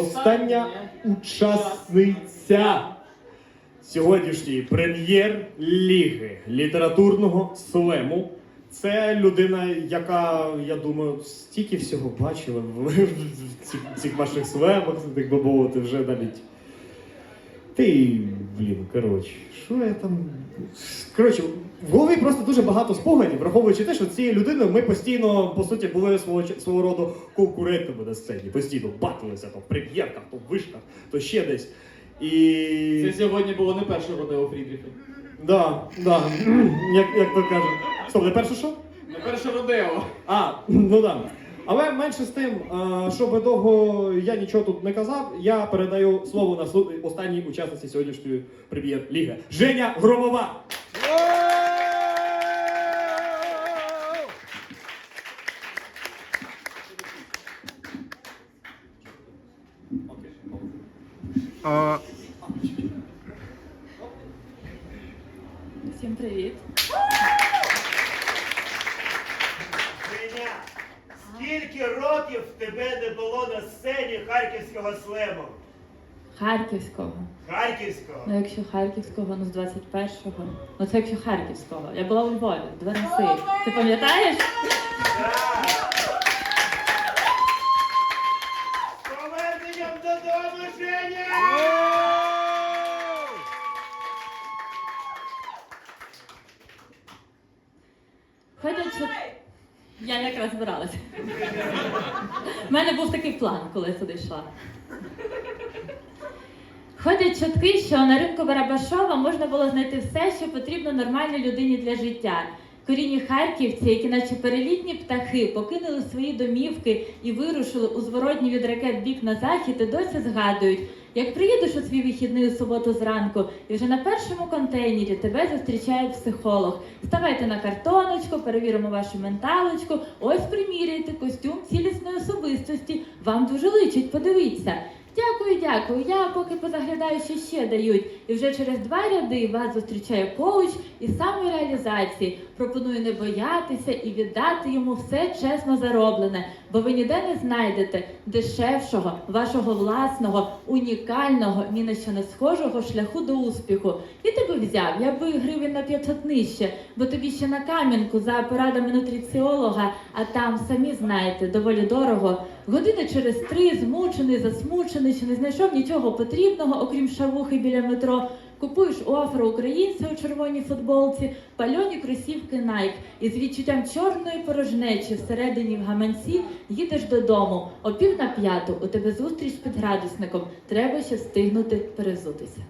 остання учасниця сьогоднішньої прем'єр-ліги літературного слему. Це людина, яка, я думаю, стільки всього бачила в, цих ваших слемах, так би мовити, вже навіть. Ти, блін, коротше, що я там. Коротше, в голові просто дуже багато спогадів, враховуючи те, що цією людиною ми постійно, по суті, були свого, свого роду конкурентами на сцені. Постійно батилися то в прем'єрках, то в вишках, то ще десь. І. Це сьогодні було не перше родео Фрідріха. Да, да. як, як то кажуть. Стоп, не перше що? Не перше родео. А, ну да. Але менше з тим, а, щоб довго я нічого тут не казав, я передаю слово на слу- останній учасниці сьогоднішньої прем'єр-ліги. Женя Громова! Всім привіт. Женя, скільки років тебе не було на сцені харківського слему? Харківського. Харківського? Ну, якщо Харківського, ну з 21-го. Ну це якщо Харківського. Я була у Львові, два рази. Ти пам'ятаєш? Так. З Поверненням додому, Женя! Ходять. Я якраз збиралася. У мене був такий план, коли я сюди йшла. Ходять чутки, що на ринку Барабашова можна було знайти все, що потрібно нормальній людині для життя. Корінні харківці, які наче перелітні птахи, покинули свої домівки і вирушили у зворотній від ракет бік на захід, і досі згадують, як приїдеш у свій вихідний у суботу зранку, і вже на першому контейнері тебе зустрічає психолог. Ставайте на картоночку, перевіримо вашу менталочку. Ось приміряйте костюм цілісної особистості. Вам дуже личить, подивіться. Дякую, дякую. Я поки позаглядаю, що ще дають. І вже через два ряди вас зустрічає коуч із самореалізації. Пропоную не боятися і віддати йому все чесно зароблене, бо ви ніде не знайдете дешевшого, вашого власного, унікального, ні на що не схожого шляху до успіху. І тебе взяв, я би гривень на 500 нижче, бо тобі ще на кам'янку за порадами нутриціолога, а там самі знаєте, доволі дорого. Години через три змучений, засмучений, що не знайшов нічого потрібного, окрім шавухи біля метро. Купуєш у афроукраїнця у червоній футболці, пальоні кросівки Nike і з відчуттям чорної порожнечі всередині в гаманці їдеш додому. О пів на п'яту у тебе зустріч під градусником. Треба ще встигнути перезутися.